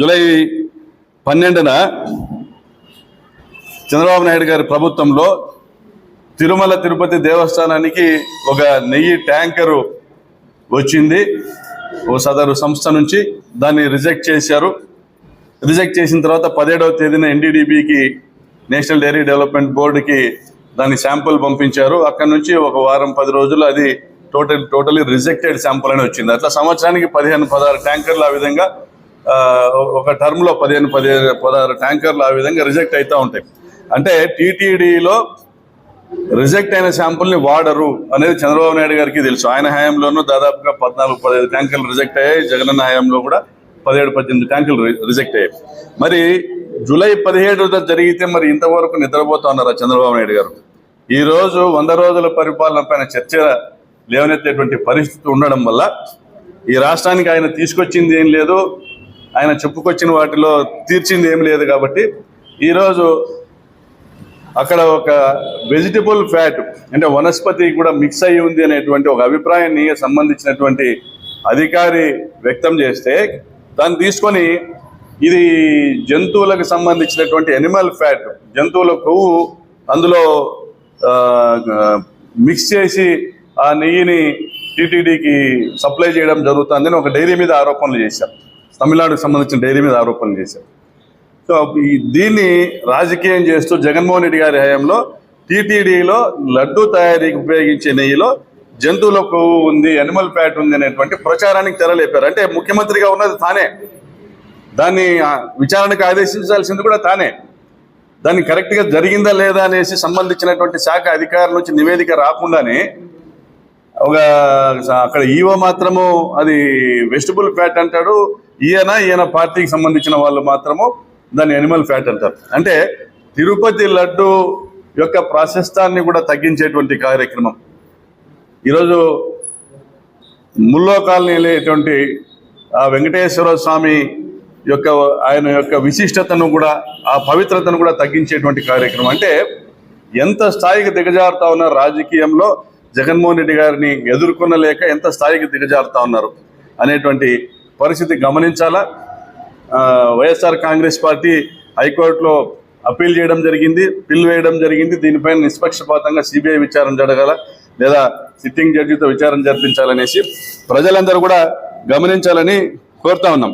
July పన్నెండున చంద్రబాబు నాయుడు గారి ప్రభుత్వంలో తిరుమల తిరుపతి దేవస్థానానికి ఒక నెయ్యి ట్యాంకరు వచ్చింది. ఓ సదరు సంస్థ నుంచి దాన్ని రిజెక్ట్ చేశారు. రిజెక్ట్ చేసిన తర్వాత పదిహేడవ తేదీన ఎన్డీడీబీకి నేషనల్ డైరీ డెవలప్మెంట్ బోర్డుకి దాని శాంపుల్ పంపించారు. అక్కడ నుంచి ఒక వారం పది రోజులు అది టోటల్ టోటలీ రిజెక్టెడ్ శాంపుల్ అని వచ్చింది. అట్లా సంవత్సరానికి పదిహేను పదహారు ట్యాంకర్లు ఆ విధంగా ఒక టర్మ్లో పదిహేను పదిహేను పదహారు ట్యాంకర్లు ఆ విధంగా రిజెక్ట్ అవుతూ ఉంటాయి. అంటే టీటీడీలో రిజెక్ట్ అయిన శాంపుల్ని వాడరు అనేది చంద్రబాబు నాయుడు గారికి తెలుసు. ఆయన హయాంలోనూ దాదాపుగా పద్నాలుగు పదిహేను ట్యాంకులు రిజెక్ట్ అయ్యాయి. జగనన్న హయాంలో కూడా పదిహేడు పద్దెనిమిది ట్యాంకులు రిజెక్ట్ అయ్యాయి. మరి జూలై పదిహేడు జరిగితే మరి ఇంతవరకు నిద్రపోతా ఉన్నారా చంద్రబాబు నాయుడు గారు? ఈ రోజు వంద రోజుల పరిపాలన పైన చర్చ లేవనెత్తేటువంటి పరిస్థితి ఉండడం వల్ల ఈ రాష్ట్రానికి ఆయన తీసుకొచ్చింది ఏం లేదు. ఆయన చెప్పుకొచ్చిన వాటిలో తీర్చింది ఏం లేదు కాబట్టి ఈరోజు అక్కడ ఒక వెజిటబుల్ ఫ్యాట్ అంటే వనస్పతి కూడా మిక్స్ అయ్యి ఉంది అనేటువంటి ఒక అభిప్రాయాన్ని సంబంధించినటువంటి అధికారి వ్యక్తం చేస్తే దాన్ని తీసుకొని ఇది జంతువులకు సంబంధించినటువంటి ఎనిమల్ ఫ్యాట్ జంతువుల కొవ్వు అందులో మిక్స్ చేసి ఆ నెయ్యిని టీటీడీకి సప్లై చేయడం జరుగుతుందని ఒక డైరీ మీద ఆరోపణలు చేశారు. తమిళనాడుకు సంబంధించిన డైరీ మీద ఆరోపణలు చేశారు. సో ఈ దీన్ని రాజకీయం చేస్తూ జగన్మోహన్ రెడ్డి గారి హయాంలో టీటీడీలో లడ్డూ తయారీకి ఉపయోగించే నెయ్యిలో జంతువుల కొవ్వు ఉంది అనిమల్ ఫ్యాట్ ఉంది అనేటువంటి ప్రచారానికి తెరలేపారు. అంటే ముఖ్యమంత్రిగా ఉన్నది తానే. దాన్ని విచారణకు ఆదేశించాల్సింది కూడా తానే. దాన్ని కరెక్ట్గా జరిగిందా లేదా అనేసి సంబంధించినటువంటి శాఖ అధికారుల నుంచి నివేదిక రాకుండానే ఒక అక్కడ ఈవో మాత్రము అది వెజిటబుల్ ఫ్యాట్ అంటాడు ఈయన ఈయన పార్టీకి సంబంధించిన వాళ్ళు మాత్రము దాన్ని అనిమల్ ఫ్యాట్ అంటారు. అంటే తిరుపతి లడ్డు యొక్క ప్రాశస్తాన్ని కూడా తగ్గించేటువంటి కార్యక్రమం. ఈరోజు ముల్లో కాలనీలేటువంటి ఆ వెంకటేశ్వర స్వామి యొక్క ఆయన యొక్క విశిష్టతను కూడా ఆ పవిత్రతను కూడా తగ్గించేటువంటి కార్యక్రమం. అంటే ఎంత స్థాయికి దిగజారుతా ఉన్నారు రాజకీయంలో జగన్మోహన్ రెడ్డి గారిని ఎదుర్కొనలేక ఎంత స్థాయికి దిగజారుతా ఉన్నారు అనేటువంటి పరిస్థితి గమనించాలా? వైఎస్ఆర్ కాంగ్రెస్ పార్టీ హైకోర్టులో అప్పీల్ చేయడం జరిగింది పిల్ వేయడం జరిగింది. దీనిపైన నిష్పక్షపాతంగా సిబిఐ విచారణ జరగాల? లేదా సిట్టింగ్ జడ్జితో విచారణ జరిపించాలనేసి ప్రజలందరూ కూడా గమనించాలని కోరుతా ఉన్నాం.